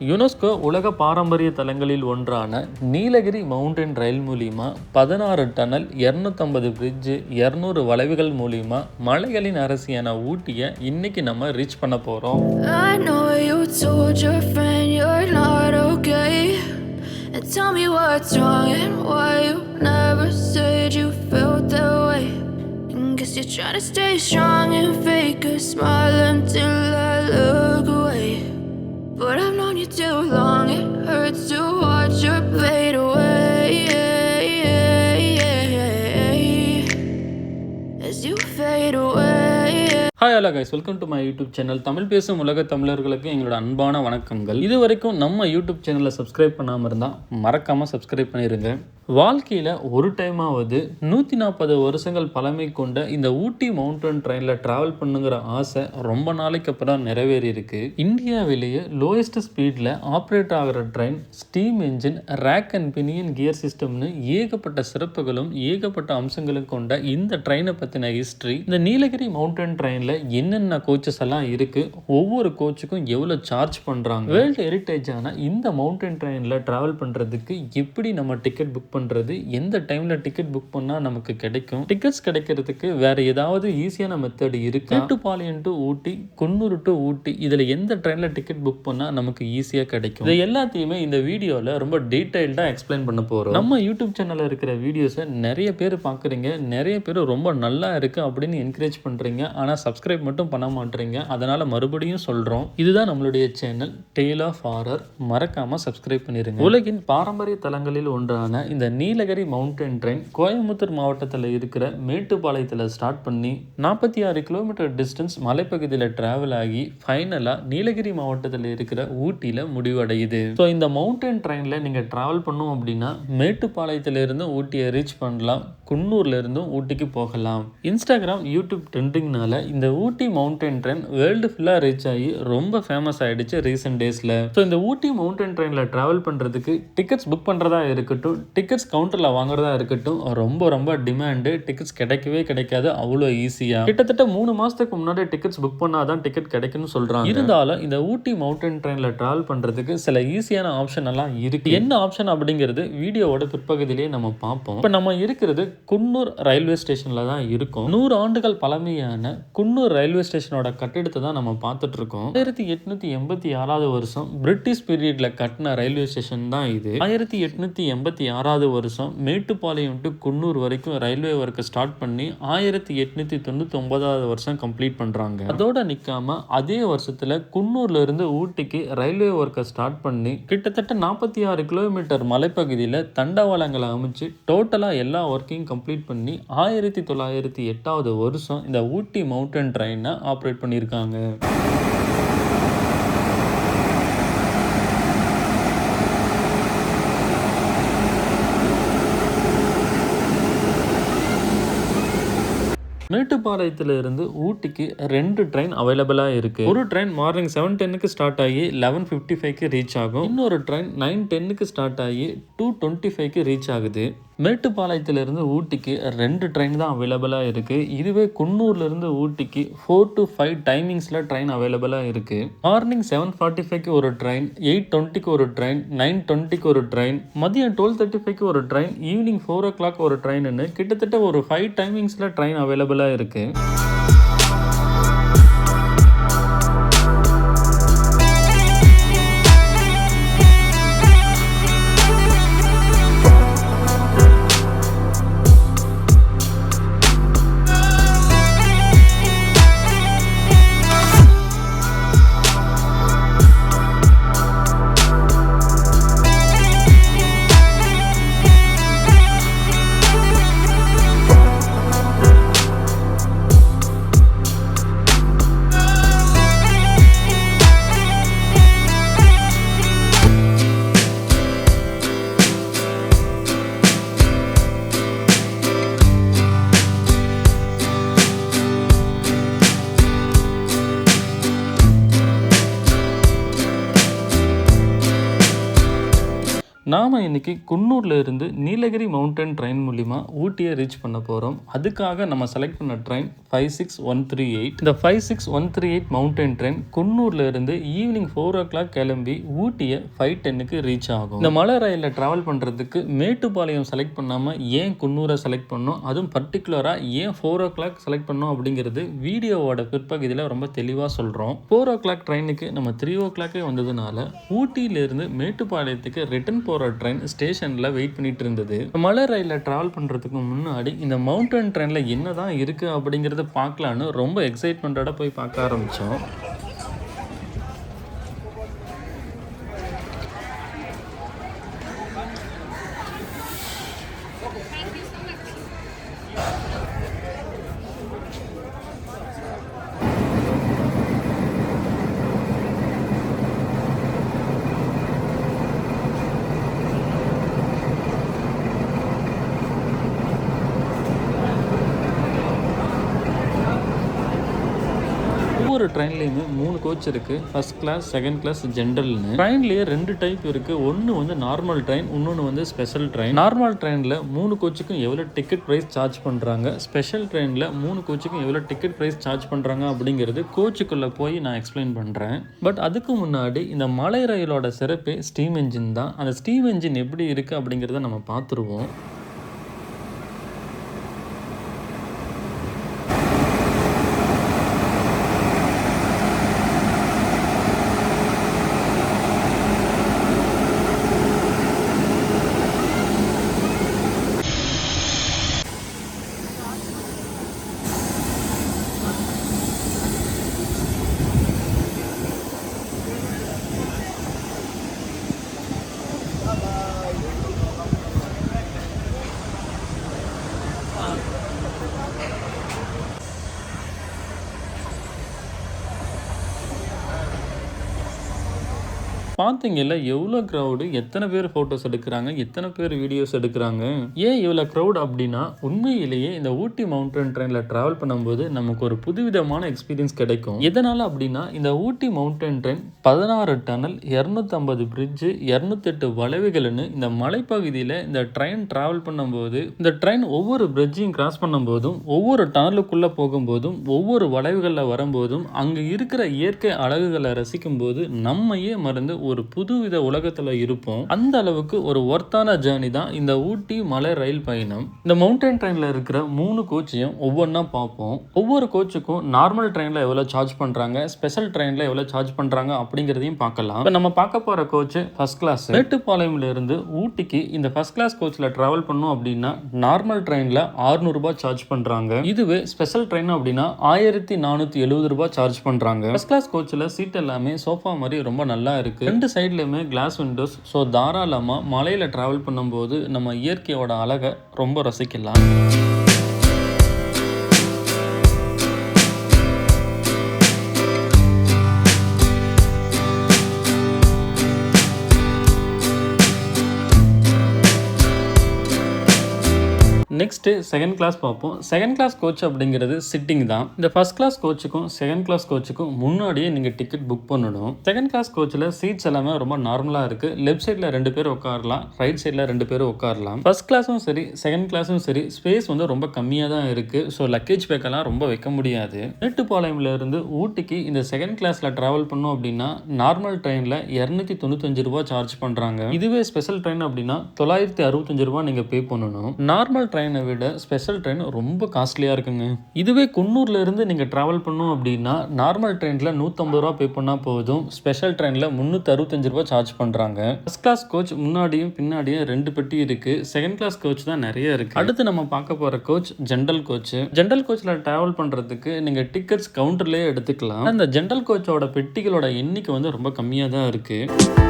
UNESCO உலக பாரம்பரிய தலங்களில் ஒன்றான நீலகிரி மவுண்டன் ரயில் மூலிமா பதினாறு டனல் இரநூத்தம்பது பிரிட்ஜு இரநூறு வளைவுகள் மூலிமா மலைகளின் அரசியான ஊட்டியை இன்னைக்கு நம்ம ரீச் பண்ண போகிறோம் Guess you're trying to stay strong and fake a smile until I look away. But I've known you too long, it hurts to watch your fade hi hello guys welcome to my YouTube channel Tamil பேசும் உலக தமிழர்களுக்கு எங்களோட அன்பான வணக்கங்கள் இது வரைக்கும் நம்ம YouTube சேனலை சப்ஸ்கிரைப் பண்ணாமல் இருந்தால் மறக்காமல் சப்ஸ்கிரைப் பண்ணிடுங்க வாழ்க்கையில் ஒரு டைமாவது நூற்றி நாற்பது வருஷங்கள் பழமை கொண்ட இந்த ஊட்டி மவுண்டன் ட்ரெயினில் ட்ராவல் பண்ணுங்கிற ஆசை ரொம்ப நாளைக்கு அப்புறம் நிறைவேறியிருக்கு. இந்தியாவிலேயே லோயஸ்ட் ஸ்பீடில் ஆப்ரேட் ஆகிற train steam engine rack and pinion gear சிஸ்டம்னு ஏகப்பட்ட சிறப்புகளும் ஏகப்பட்ட அம்சங்களும் கொண்ட இந்த ட்ரெயினை பற்றின ஹிஸ்ட்ரி இந்த நீலகிரி மவுண்டன் ட்ரெயினில் என்னென்ன கோச்சஸ் எல்லாம் இருக்கு? ஒவ்வொரு கோச்சுக்கும் எவ்வளோ சார்ஜ் பண்ணுறாங்க வேர்ல்டு ஹெரிட்டேஜான இந்த மவுண்டன் ட்ரெயினில் ட்ராவல் பண்ணுறதுக்கு எப்படி நம்ம டிக்கெட் புக் பண்ணுறது எந்த டைமில் டிக்கெட் புக் பண்ணால் நமக்கு கிடைக்கும்? டிக்கெட்ஸ் கிடைக்கிறதுக்கு வேற ஏதாவது ஈஸியான மெத்தட் இருக்கு? மேட்டுப்பாளையம் டு ஊட்டி குன்னூர் டு ஊட்டி இதில் எந்த ட்ரெயினில் டிக்கெட் புக் பண்ணால் நமக்கு ஈஸியாக கிடைக்கும்? இது எல்லாத்தையுமே இந்த வீடியோவில் ரொம்ப டீட்டெயில்டாக எக்ஸ்பிளைன் பண்ண போகிறோம் நம்ம யூடியூப் சேனலில் இருக்கிற வீடியோஸை நிறைய பேர் பார்க்குறீங்க. நிறைய பேர் ரொம்ப நல்லா இருக்கு அப்படின்னு என்கரேஜ் பண்ணுறீங்க ஆனால் சப்ஸ்கிரைப் மட்டும் பண்ண மாட்டீங்க அதனால் மறுபடியும் சொல்கிறோம் இதுதான் நம்மளுடைய சேனல் டெய்ல் ஆஃப் ஆரர் மறக்காமல் சப்ஸ்கிரைப் பண்ணிடுங்க உலகின் பாரம்பரிய தலங்களில் ஒன்றான இந்த நீலகிரி மவுண்டன் ட்ரெயின் கோயம்புத்தூர் மாவட்டத்தில் இருக்கிற மேட்டுப்பாளையத்தில் ஸ்டார்ட் பண்ணி நாற்பத்தி ஆறு கிலோமீட்டர் டிஸ்டன்ஸ் மலைப்பகுதியில் ட்ராவல் ஆகி ஃபைனலாக நீலகிரி மாவட்டத்தில் இருக்கிற ஊட்டியில் முடிவடையுது. ஸோ இந்த மவுண்டன் ட்ரெயினில் நீங்கள் ட்ராவல் பண்ணோம் அப்படின்னா மேட்டுப்பாளையத்திலிருந்து ஊட்டியை ரீச் பண்ணலாம். குன்னூர்ல இருந்தும் ஊட்டிக்கு போகலாம். இன்ஸ்டாகிராம் யூடியூப் ட்ரெண்டிங்னால இந்த ஊட்டி மவுண்டன் ட்ரெயின் வேர்ல்டு ஃபுல்லாக ரீச் ஆகி ரொம்ப ஃபேமஸ் ஆகிடுச்சு ரீசெண்ட் டேஸில் ஸோ இந்த ஊட்டி மவுண்டன் ட்ரெயினில் ட்ராவல் பண்ணுறதுக்கு டிக்கெட்ஸ் புக் பண்ணுறதா இருக்கட்டும் டிக்கெட்ஸ் கவுண்டரில் வாங்குறதா இருக்கட்டும் ரொம்ப ரொம்ப டிமாண்டு டிக்கெட்ஸ் கிடைக்கவே கிடைக்காது அவ்வளோ ஈஸியாக கிட்டத்தட்ட மூணு மாதத்துக்கு முன்னாடி டிக்கெட்ஸ் புக் பண்ணால் தான் டிக்கெட் கிடைக்கும்னு சொல்கிறாங்க இருந்தாலும் இந்த ஊட்டி மவுண்டன் ட்ரெயினில் ட்ராவல் பண்ணுறதுக்கு சில ஈஸியான ஆப்ஷன் எல்லாம் இருக்குது என்ன ஆப்ஷன் அப்படிங்கிறது வீடியோவோட பிற்பகுதியிலேயே நம்ம பார்ப்போம். இப்போ நம்ம இருக்கிறது குன்னூர் ரயில்வே ஸ்டேஷனில் தான் இருக்கும். நூறு ஆண்டுகள் பழமையான குன்னூர் ரயில்வே ஸ்டேஷனோட கட்டிடத்தை தான் நம்ம பார்த்துட்டு இருக்கோம் ஆயிரத்தி எட்நூத்தி எண்பத்தி ஆறாவது வருஷம் பிரிட்டிஷ் பீரியட்ல கட்டின ரயில்வே ஸ்டேஷன் தான் இது. ஆயிரத்தி எட்நூத்தி எண்பத்தி ஆறாவது வருஷம் மேட்டுப்பாளையம் டு குன்னூர் வரைக்கும் ரயில்வே ஒர்க்கை ஸ்டார்ட் பண்ணி ஆயிரத்தி எட்நூத்தி தொண்ணூத்தி ஒன்பதாவது வருஷம் கம்ப்ளீட் பண்றாங்க. அதோட நிக்காம அதே வருஷத்துல குன்னூர்ல இருந்து ஊட்டிக்கு ரயில்வே ஒர்க்கை ஸ்டார்ட் பண்ணி கிட்டத்தட்ட நாற்பத்தி ஆறு கிலோமீட்டர் மலைப்பகுதியில் தண்டவாளங்களை அமைச்சு டோட்டலாக எல்லா ஒர்க்கையும் கம்ப்ளீட் பண்ணி ஆயிரத்தி தொள்ளாயிரத்தி எட்டாவது வருஷம் இந்த ஊட்டி மவுண்டன் ட்ரெயினை ஆப்ரேட் பண்ணியிருக்காங்க. மேட்டுப்பாளையத்திலிருந்து ஊட்டிக்கு ரெண்டு ட்ரெயின் அவைலபிளாக இருக்கு. ஒரு ட்ரெயின் மார்னிங் செவன் டென்னுக்கு ஸ்டார்ட் ஆகி லெவன் ஃபிஃப்டி ஃபைவ்க்கு ரீச் ஆகும். இன்னொரு ட்ரெயின் நைன் டென்னுக்கு ஸ்டார்ட் ஆகி டூ டுவெண்ட்டி ஃபைவ்க்கு ரீச் ஆகுது. மேட்டுப்பாளையத்திலிருந்து ஊட்டிக்கு ரெண்டு ட்ரெயின் தான் அவைலபிளாக இருக்குது இதுவே குன்னூர்லேருந்து ஊட்டிக்கு ஃபோர் டு ஃபைவ் டைமிங்ஸில் ட்ரெயின் அவைலபிளாக இருக்குது மார்னிங் செவன் ஃபார்ட்டி ஃபைவ்க்கு ஒரு ட்ரெயின் எயிட் டுவெண்ட்டிக்கு ஒரு ட்ரெயின் நைன் டுவெண்ட்டிக்கு ஒரு ட்ரெயின் மதியம் டுவெல் தேர்ட்டி ஃபைவ்க்கு ஒரு train evening four o'clock ஒரு ட்ரெயின்னு கிட்டத்தட்ட ஒரு ஃபைவ் டைமிங்ஸில் ட்ரெயின் அவைலபிளாக இருக்குது நாம் இன்றைக்கி குன்னூரில் இருந்து நீலகிரி மவுண்டன் ட்ரெயின் மூலிமா ஊட்டியை ரீச் பண்ண போகிறோம் அதுக்காக நம்ம செலக்ட் பண்ண train five six one three eight இந்த five six one three eight mountain train குன்னூரில் இருந்து ஈவினிங் ஃபோர் ஓ கிளாக் கிளம்பி ஊட்டியை ஃபைவ் டென்னுக்கு ரீச் ஆகும். இந்த மலை ரயிலில் ட்ராவல் பண்ணுறதுக்கு மேட்டுப்பாளையம் செலக்ட் பண்ணாமல் ஏன் குன்னூரை செலக்ட் பண்ணோம்? அதுவும் பர்டிகுலராக ஏன் ஃபோர் ஓ கிளாக் செலக்ட் பண்ணோம் அப்படிங்கிறது வீடியோவோட பிற்பகுதியில் ரொம்ப தெளிவாக சொல்கிறோம் ஃபோர் ஓ கிளாக் ட்ரெயினுக்கு நம்ம த்ரீ ஓ கிளாக்கே வந்ததுனால ஊட்டியிலிருந்து மேட்டுப்பாளையத்துக்கு ரிட்டர்ன் போகிற ட்ரெயின் ஸ்டேஷனில் வெயிட் பண்ணிட்டு இருந்தது. மலை ரயிலில் ட்ராவல் பண்ணுறதுக்கு முன்னாடி இந்த மவுண்டன் ட்ரெயினில் என்ன தான் இருக்குது அப்படிங்கிறத பார்க்கலான்னு ரொம்ப எக்ஸைட்மெண்ட்டோட போய் பார்க்க ஆரம்பித்தோம் ஒவ்வொரு ட்ரெயின்லேயுமே மூணு கோச் இருக்குது ஃபர்ஸ்ட் கிளாஸ் செகண்ட் கிளாஸ் ஜென்ரல்னு ட்ரெயின்லேயே ரெண்டு டைப் இருக்குது ஒன்று வந்து நார்மல் ட்ரெயின் இன்னொன்று வந்து ஸ்பெஷல் ட்ரெயின் நார்மல் ட்ரெயினில் மூணு கோச்சுக்கும் எவ்வளோ டிக்கெட் ப்ரைஸ் சார்ஜ் பண்ணுறாங்க ஸ்பெஷல் ட்ரெயினில் மூணு கோச்சுக்கும் எவ்வளோ டிக்கெட் ப்ரைஸ் சார்ஜ் பண்ணுறாங்க அப்படிங்கிறது கோச்சுக்குள்ளே போய் நான் எக்ஸ்பிளைன் பண்ணுறேன் பட் அதுக்கு முன்னாடி இந்த மலை ரயிலோட சிறப்பு ஸ்டீம் என்ஜின் தான். அந்த ஸ்டீம் என்ஜின் எப்படி இருக்குது அப்படிங்கிறத நம்ம பார்த்துருவோம். பார்த்தீங்கல்ல எவ்வளோ க்ரௌடு எத்தனை பேர் ஃபோட்டோஸ் எடுக்கிறாங்க எத்தனை பேர் வீடியோஸ் எடுக்கிறாங்க? ஏன் இவ்வளோ க்ரௌட் அப்படின்னா உண்மையிலேயே இந்த ஊட்டி மவுண்டன் ட்ரெயினில் ட்ராவல் பண்ணும்போது நமக்கு ஒரு புதுவிதமான எக்ஸ்பீரியன்ஸ் கிடைக்கும். எதனால் அப்படின்னா இந்த ஊட்டி மவுண்டன் ட்ரெயின் பதினாறு டனல் இரநூத்தம்பது பிரிட்ஜு இரநூத்தெட்டு வளைவுகள்னு இந்த மலைப்பகுதியில் இந்த ட்ரெயின் ட்ராவல் பண்ணும்போது இந்த ட்ரெயின் ஒவ்வொரு பிரிட்ஜையும் கிராஸ் பண்ணும்போதும் ஒவ்வொரு டனலுக்குள்ளே போகும்போதும் ஒவ்வொரு வளைவுகளில் வரும்போதும் அங்கே இருக்கிற இயற்கை அழகுகளை ரசிக்கும் போது நம்மையே மறந்து ஒரு புதுவித உலகத்தில் இருப்போம். அந்த அளவுக்கு ஒரு ஒர்த்தான ஜேர்னி தான் இந்த ஊட்டி மலை ரயில் பயணம். இந்த மவுண்டன் ட்ரெயினில் இருக்கிற மூணு கோச்சையும் ஒவ்வொன்றா பார்ப்போம். ஒவ்வொரு கோச்சுக்கும் நார்மல் ட்ரெயினில் எவ்வளோ சார்ஜ் பண்ணுறாங்க ஸ்பெஷல் ட்ரெயினில் எவ்வளோ சார்ஜ் பண்ணுறாங்க அப்படிங்கிறதையும் பார்க்கலாம். இப்போ நம்ம பார்க்க போகிற கோச்சு ஃபர்ஸ்ட் கிளாஸ் மேட்டுப்பாளையம்ல இருந்து ஊட்டிக்கு இந்த ஃபர்ஸ்ட் கிளாஸ் கோச்சில் ட்ராவல் பண்ணோம் அப்படின்னா நார்மல் ட்ரெயினில் ஆறுநூறுபா சார்ஜ் பண்ணுறாங்க இதுவே ஸ்பெஷல் ட்ரெயின் அப்படின்னா ஆயிரத்தி நானூற்றி எழுபது ரூபாய் சார்ஜ் பண்ணுறாங்க ஃபர்ஸ்ட் கிளாஸ் கோச்சில் சீட் எல்லாமே சோஃபா மாதிரி ரொம்ப நல்லா இருக்கு. ரெண்டு சைட்லேயுமே கிளாஸ் விண்டோஸ் ஸோ தாராளமாக மலையில் ட்ராவல் பண்ணும்போது நம்ம இயற்கையோட அழகை ரொம்ப ரசிக்கலாம். நெக்ஸ்ட்டு செகண்ட் கிளாஸ் பார்ப்போம். செகண்ட் கிளாஸ் கோச் அப்படிங்கிறது சிட்டிங் தான். இந்த ஃபர்ஸ்ட் கிளாஸ் கோச்சுக்கும் செகண்ட் கிளாஸ் கோச்சுக்கும் முன்னாடியே நீங்கள் டிக்கெட் புக் பண்ணணும். செகண்ட் கிளாஸ் கோச்சில் சீட்ஸ் எல்லாமே ரொம்ப நார்மலாக இருக்குது லெஃப்ட் சைடில் ரெண்டு பேர் உட்காரலாம். ரைட் சைடில் ரெண்டு பேர் உட்காரலாம். ஃபர்ஸ்ட் கிளாஸும் சரி செகண்ட் கிளாஸும் சரி ஸ்பேஸ் வந்து ரொம்ப கம்மியாக தான் இருக்குது ஸோ லக்கேஜ் பேக்கெல்லாம் ரொம்ப வைக்க முடியாது. மேட்டுப்பாளையம்லிருந்து ஊட்டிக்கு இந்த செகண்ட் கிளாஸில் ட்ராவல் பண்ணோம் அப்படின்னா நார்மல் ட்ரெயினில் இரநூத்தி தொண்ணூத்தஞ்சு ரூபா சார்ஜ் பண்ணுறாங்க இதுவே ஸ்பெஷல் ட்ரெயின் அப்படின்னா தொள்ளாயிரத்தி அறுபத்தஞ்சு ரூபா நீங்கள் பே பண்ணணும். நார்மல் ட்ரெயின் விட ஸ்பெஷல் ட்ரெயின் ரொம்ப காஸ்ட்லியாக இருக்குங்க. இதுவே குன்னூர்லேருந்து நீங்கள் ட்ராவல் பண்ணோம் அப்படின்னா நார்மல் ட்ரெயினில் நூற்றம்பது ரூபா பே பண்ணால் போதும். ஸ்பெஷல் ட்ரெயினில் முந்நூற்றி அறுபத்தஞ்சு ரூபா சார்ஜ் பண்ணுறாங்க ஃபஸ்ட் கிளாஸ் கோச் முன்னாடியும் பின்னாடியும் ரெண்டு பெட்டி இருக்குது செகண்ட் கிளாஸ் கோச் தான் நிறைய இருக்குது அடுத்து நம்ம பார்க்க போகிற கோச் ஜென்ரல் கோச் ஜென்ரல் கோச்சில் ட்ராவல் பண்ணுறதுக்கு நீங்கள் டிக்கெட்ஸ் கவுண்டர்லேயே எடுத்துக்கலாம். அந்த ஜென்ரல் கோச்சோட பெட்டிகளோட எண்ணிக்கை வந்து ரொம்ப கம்மியாக தான் இருக்குது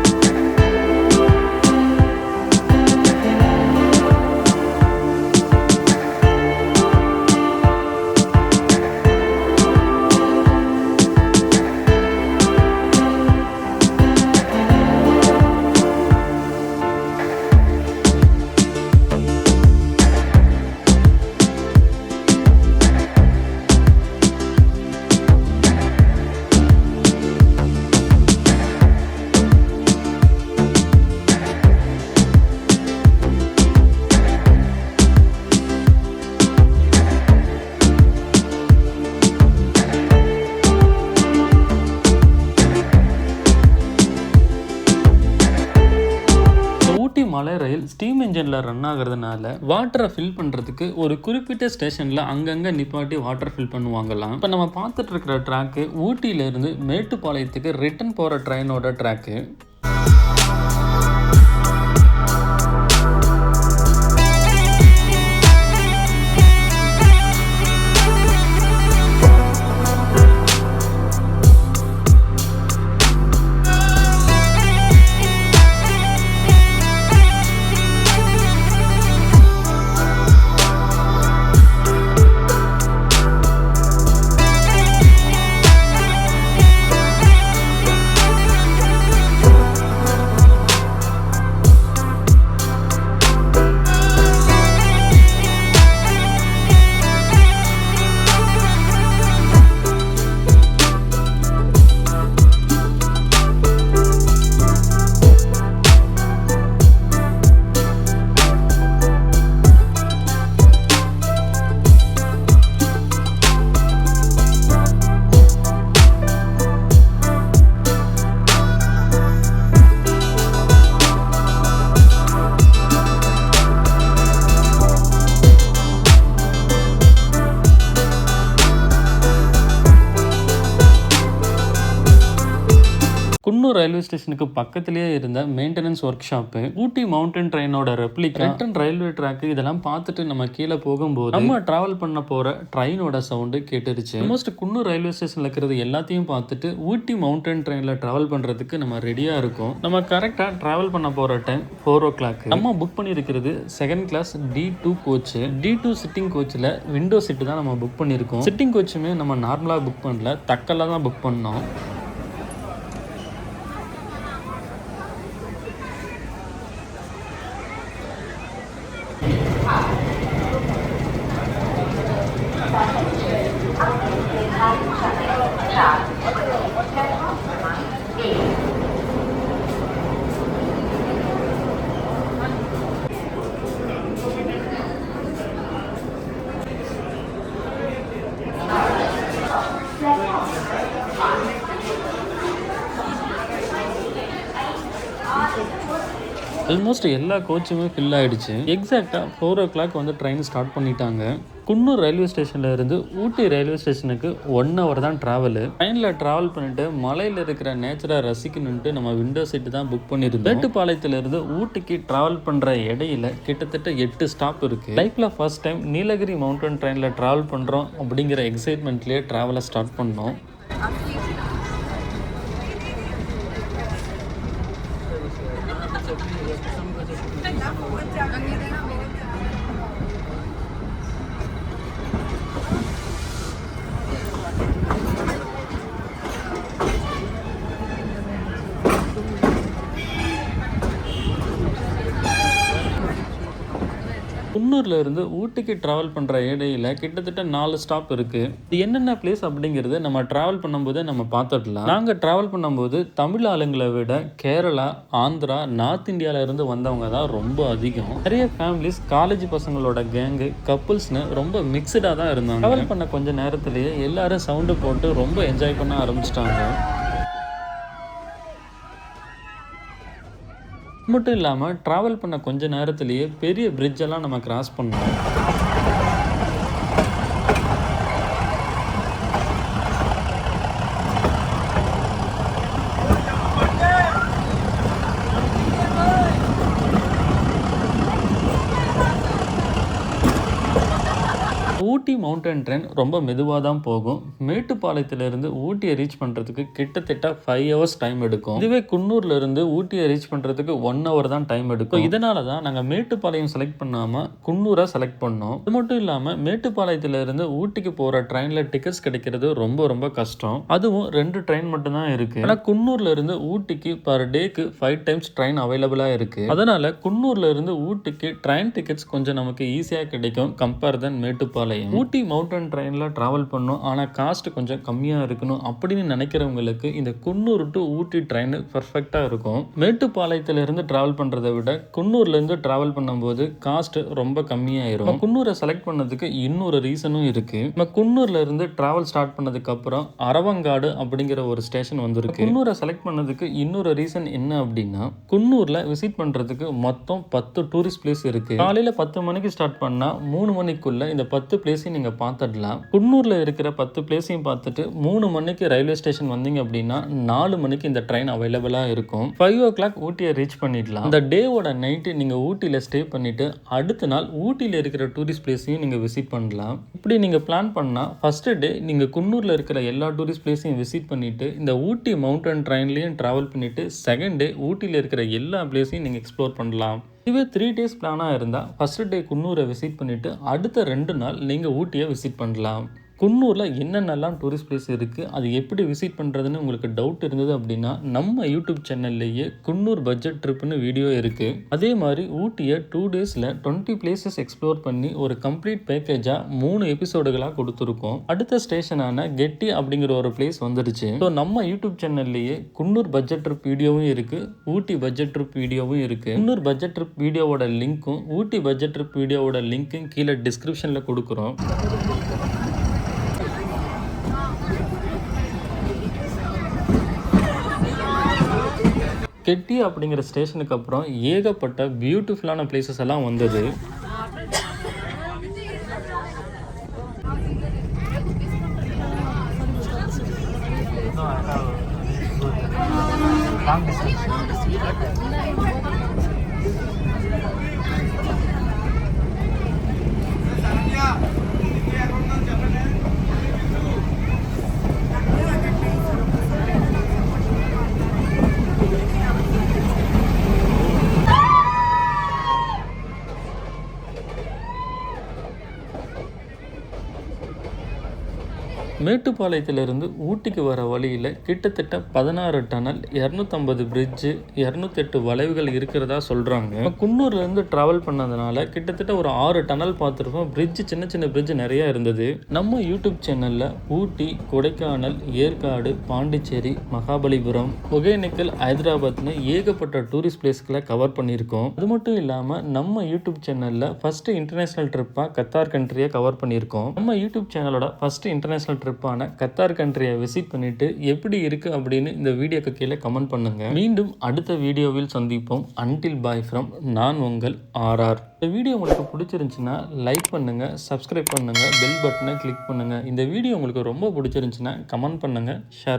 மலை ரயில் ஸ்டீம் இன்ஜினில் ரன் ஆகிறதுனால வாட்டரை ஃபில் பண்ணுறதுக்கு ஒரு குறிப்பிட்ட ஸ்டேஷனில் அங்கங்கே நிப்பாட்டி வாட்டர் ஃபில் பண்ணுவாங்களாம். இப்போ நம்ம பார்த்துட்டு இருக்கிற ட்ராக்கு ஊட்டியிலேருந்து மேட்டுப்பாளையத்துக்கு ரிட்டர்ன் போகிற ட்ரெயினோட ட்ராக்கு ரயில்வே ஸ்டேஷனுக்கு பக்கத்திலேயே இருந்த maintenance workshop Ooty mountain ட்ரெயினோட ரெப்ளிகா ரிட்டன் ரயில்வே ட்ராக் இதெல்லாம் பார்த்துட்டு நம்ம கீழே போகும்போது நம்ம டிராவல் பண்ண போற ட்ரெயினோட சவுண்டு கேட்டுருச்சு. ஆல்மோஸ்ட் குன்னூர் ரயில்வே ஸ்டேஷன்ல இருக்கிறது எல்லாத்தையும் பார்த்துட்டு ஊட்டி மவுண்டன் ட்ரெயின்ல டிராவல் பண்றதுக்கு நம்ம ரெடியா இருக்கோம். நம்ம கரெக்டா டிராவல் பண்ண போற டைம் ஃபோர் ஓ கிளாக் நம்ம புக் பண்ணியிருக்கிறது second class D two coach D two sitting கோச்சில் window seat தான் நம்ம புக் பண்ணியிருக்கோம். சிட்டிங் கோச்சுமே நம்ம நார்மலாக புக் பண்ணல தக்கெல்லாம் தான் புக் பண்ணோம். ஆல்மோஸ்ட் எல்லா கோச்சுமே ஃபில் ஆகிடுச்சு எக்ஸாக்டாக ஃபோர் ஓ கிளாக் வந்து ட்ரெயின் ஸ்டார்ட் பண்ணிட்டாங்க. குன்னூர் ரயில்வே ஸ்டேஷனில் இருந்து ஊட்டி ரயில்வே ஸ்டேஷனுக்கு ஒன் ஹவர் தான் ட்ராவல் ட்ரெயினில் ட்ராவல் பண்ணிட்டு மலையில் இருக்கிற நேச்சரை ரசிக்கணுன்ட்டு நம்ம விண்டோ சீட்டு தான் புக் பண்ணியிருந்தோம். மேட்டுப்பாளையத்திலிருந்து ஊட்டிக்கு ட்ராவல் பண்ணுற இடையில கிட்டத்தட்ட எட்டு ஸ்டாப் இருக்குது லைஃப்பில் ஃபர்ஸ்ட் டைம் நீலகிரி மவுண்டன் ட்ரெயினில் ட்ராவல் பண்ணுறோம் அப்படிங்கிற எக்ஸைட்மெண்ட்லேயே ட்ராவலை ஸ்டார்ட் பண்ணோம். குன்னூர்ல இருந்து ஊட்டிக்கு ட்ராவல் பண்ணுற இடையில கிட்டத்தட்ட நாலு ஸ்டாப் இருக்கு. இது என்னென்ன பிளேஸ் அப்படிங்கிறது நம்ம ட்ராவல் பண்ணும்போது நம்ம பார்த்துடலாம். நாங்கள் ட்ராவல் பண்ணும்போது தமிழ் ஆளுங்களை விட கேரளா ஆந்திரா நார்த் இந்தியால இருந்து வந்தவங்க தான் ரொம்ப அதிகம். நிறைய ஃபேமிலிஸ் காலேஜ் பசங்களோட கேங்கு கப்புள்ஸ்னு ரொம்ப மிக்சடாக தான் இருந்தாங்க. ட்ராவல் பண்ண கொஞ்ச நேரத்திலேயே எல்லாரும் சவுண்டு போட்டு ரொம்ப என்ஜாய் பண்ண ஆரம்பிச்சிட்டாங்க. மட்டும் இல்லாமல் ட்ராவல் பண்ண கொஞ்ச நேரத்துலேயே பெரிய பிரிட்ஜெல்லாம் எல்லாம் நம்ம கிராஸ் பண்ணோம் மவுண்டன் ட்ரெயின் ரொம்ப மெதுவாக தான் போகும். மேட்டுப்பாளையத்திலிருந்து ஊட்டியை ரீச் பண்ணுறதுக்கு கிட்டத்தட்ட ஃபைவ் ஹவர்ஸ் டைம் எடுக்கும். இதுவே குன்னூர்லேருந்து ஊட்டியை ரீச் பண்ணுறதுக்கு ஒன் ஹவர் தான் டைம் எடுக்கும். இதனால தான் நாங்கள் மேட்டுப்பாளையம் செலக்ட் பண்ணாமல் குன்னூரை செலக்ட் பண்ணோம். அது மட்டும் இல்லாமல் மேட்டுப்பாளையத்திலிருந்து ஊட்டிக்கு போகிற ட்ரெயினில் டிக்கெட்ஸ் கிடைக்கிறது ரொம்ப ரொம்ப கஷ்டம். அதுவும் ரெண்டு ட்ரெயின் மட்டும்தான் இருக்குது ஆனால் குன்னூர்லேருந்து ஊட்டிக்கு பர் டேக்கு ஃபைவ் டைம்ஸ் ட்ரெயின் அவைலபிளாக இருக்குது அதனால் குன்னூர்லேருந்து ஊட்டிக்கு ட்ரெயின் டிக்கெட்ஸ் கொஞ்சம் நமக்கு ஈஸியாக கிடைக்கும். Compare than Mettupalayam. Ooty mountain ட்ரெயினில் ட்ராவல் பண்ணணும் ஆனால் காஸ்ட் கொஞ்சம் கம்மியாக இருக்கணும் அப்படின்னு நினைக்கிறவங்களுக்கு இந்த குன்னூர் டு ஊட்டி ட்ரெயின் பர்ஃபெக்டாக இருக்கும். மேட்டுப்பாளையத்திலிருந்து ட்ராவல் பண்ணுறதை விட குன்னூர்லேருந்து ட்ராவல் பண்ணும்போது காஸ்ட் ரொம்ப கம்மியாயிரும். குன்னூரை செலக்ட் பண்ணதுக்கு இன்னொரு ரீசனும் இருக்குது நம்ம குன்னூர்லேருந்து ட்ராவல் ஸ்டார்ட் பண்ணதுக்கப்புறம் அரவங்காடு அப்படிங்கிற ஒரு ஸ்டேஷன் வந்திருக்கு. குன்னூரை செலக்ட் பண்ணதுக்கு இன்னொரு ரீசன் என்ன அப்படின்னா குன்னூரில் விசிட் பண்ணுறதுக்கு மொத்தம் பத்து டூரிஸ்ட் பிளேஸ் இருக்குது காலையில் பத்து மணிக்கு ஸ்டார்ட் பண்ணால் மூணு மணிக்குள்ளே இந்த பத்து பிளேஸையும் நீங்க பார்த்துடலாம். குன்னூரில் இருக்கிற பத்து பிளேஸையும் பார்த்துட்டு மூணு மணிக்கு ரயில்வே ஸ்டேஷன் வந்தீங்க அப்படின்னா நாலு மணிக்கு இந்த ட்ரெயின் அவைலபிளாக இருக்கும். ஃபைவ் ஓ கிளாக் ஊட்டியை ரீச் பண்ணிடலாம். இந்த டேவோட நைட்டு நீங்கள் ஊட்டியில் ஸ்டே பண்ணிவிட்டு அடுத்த நாள் ஊட்டியில் இருக்கிற டூரிஸ்ட் பிளேஸையும் நீங்கள் விசிட் பண்ணலாம். இப்படி நீங்கள் பிளான் பண்ணால் ஃபஸ்ட்டு டே நீங்கள் குன்னூரில் இருக்கிற எல்லா டூரிஸ்ட் பிளேஸையும் விசிட் பண்ணிவிட்டு இந்த ஊட்டி மவுண்டன் ட்ரெயின்லேயும் ட்ராவல் பண்ணிவிட்டு செகண்ட் டே ஊட்டியில் இருக்கிற எல்லா பிளேஸையும் நீங்கள் எக்ஸ்ப்ளோர் பண்ணலாம். இதுவே த்ரீ டேஸ் பிளானாக இருந்தால் ஃபஸ்ட்டு டே குன்னூரை விசிட் பண்ணிவிட்டு அடுத்த ரெண்டு நாள் நீங்கள் ஊட்டியை விசிட் பண்ணலாம். குன்னூரில் என்னென்னலாம் டூரிஸ்ட் பிளேஸ் இருக்குது அது எப்படி விசிட் பண்ணுறதுன்னு உங்களுக்கு டவுட் இருந்தது அப்படின்னா நம்ம யூடியூப் சேனல்லையே குன்னூர் பட்ஜெட் ட்ரிப்புன்னு வீடியோ இருக்குது அதே மாதிரி ஊட்டியை டூ டேஸில் டுவெண்ட்டி பிளேசஸ் எக்ஸ்ப்ளோர் பண்ணி ஒரு கம்ப்ளீட் பேக்கேஜாக மூணு எபிசோடுகளாக கொடுத்துருக்கோம். அடுத்த ஸ்டேஷனான கெட்டி அப்படிங்கிற ஒரு பிளேஸ் வந்துருச்சு. ஸோ நம்ம யூடியூப் சேனல்லையே குன்னூர் பட்ஜெட் ட்ரிப் வீடியோவும் இருக்குது ஊட்டி பட்ஜெட் ட்ரிப் வீடியோவும் இருக்குது குன்னூர் பட்ஜெட் ட்ரிப் வீடியோவோட லிங்க்கும் ஊட்டி பட்ஜெட் ட்ரிப் வீடியோவோட லிங்க்கும் கீழே டிஸ்கிரிப்ஷனில் கொடுக்குறோம். கெட்டி அப்படிங்கிற ஸ்டேஷனுக்கு அப்புறம் ஏகப்பட்ட பியூட்டிஃபுல்லான பிளேசஸ் எல்லாம் வந்தது. மேட்டுப்பாளையத்திலிருந்து ஊட்டிக்கு வர வழியில் கிட்டத்தட்ட பதினாறு டனல் இரநூத்தம்பது பிரிட்ஜு இரநூத்தெட்டு வளைவுகள் இருக்கிறதா சொல்கிறாங்க குன்னூர்லேருந்து ட்ராவல் பண்ணதுனால கிட்டத்தட்ட ஒரு ஆறு டனல் பார்த்துருக்கோம். பிரிட்ஜ் சின்ன சின்ன பிரிட்ஜ் நிறையா இருந்தது. நம்ம யூடியூப் சேனலில் ஊட்டி கொடைக்கானல் ஏற்காடு பாண்டிச்சேரி மகாபலிபுரம் ஒகேனக்கல் ஹைதராபாத்னு ஏகப்பட்ட டூரிஸ்ட் பிளேஸ்களை கவர் பண்ணியிருக்கோம். அது மட்டும் இல்லாமல் நம்ம யூடியூப் சேனலில் ஃபஸ்ட்டு இன்டர்நேஷ்னல் ட்ரிப்பாக கத்தார் கண்ட்ரியை கவர் பண்ணியிருக்கோம். நம்ம யூடியூப் சேனலோட ஃபஸ்ட்டு இன்டர்நேஷ்னல் ட்ரிப்பான கத்தார் கண்ட்ரியை விசிட் பண்ணிட்டு எப்படி இருக்குது அப்படின்னு இந்த வீடியோக்கு கீழே கமெண்ட் பண்ணுங்க. மீண்டும் அடுத்த வீடியோவில் சந்திப்போம். அன்டில் பாய் ஃப்ரம் நான் உங்கள் ஆர்ஆர் இந்த வீடியோ உங்களுக்கு பிடிச்சிருந்துச்சுன்னா லைக் பண்ணுங்க சப்ஸ்கிரைப் பண்ணுங்க பெல் பட்டனை கிளிக் பண்ணுங்க. இந்த வீடியோ உங்களுக்கு ரொம்ப பிடிச்சிருந்துச்சுன்னா கமெண்ட் பண்ணுங்க ஷேர்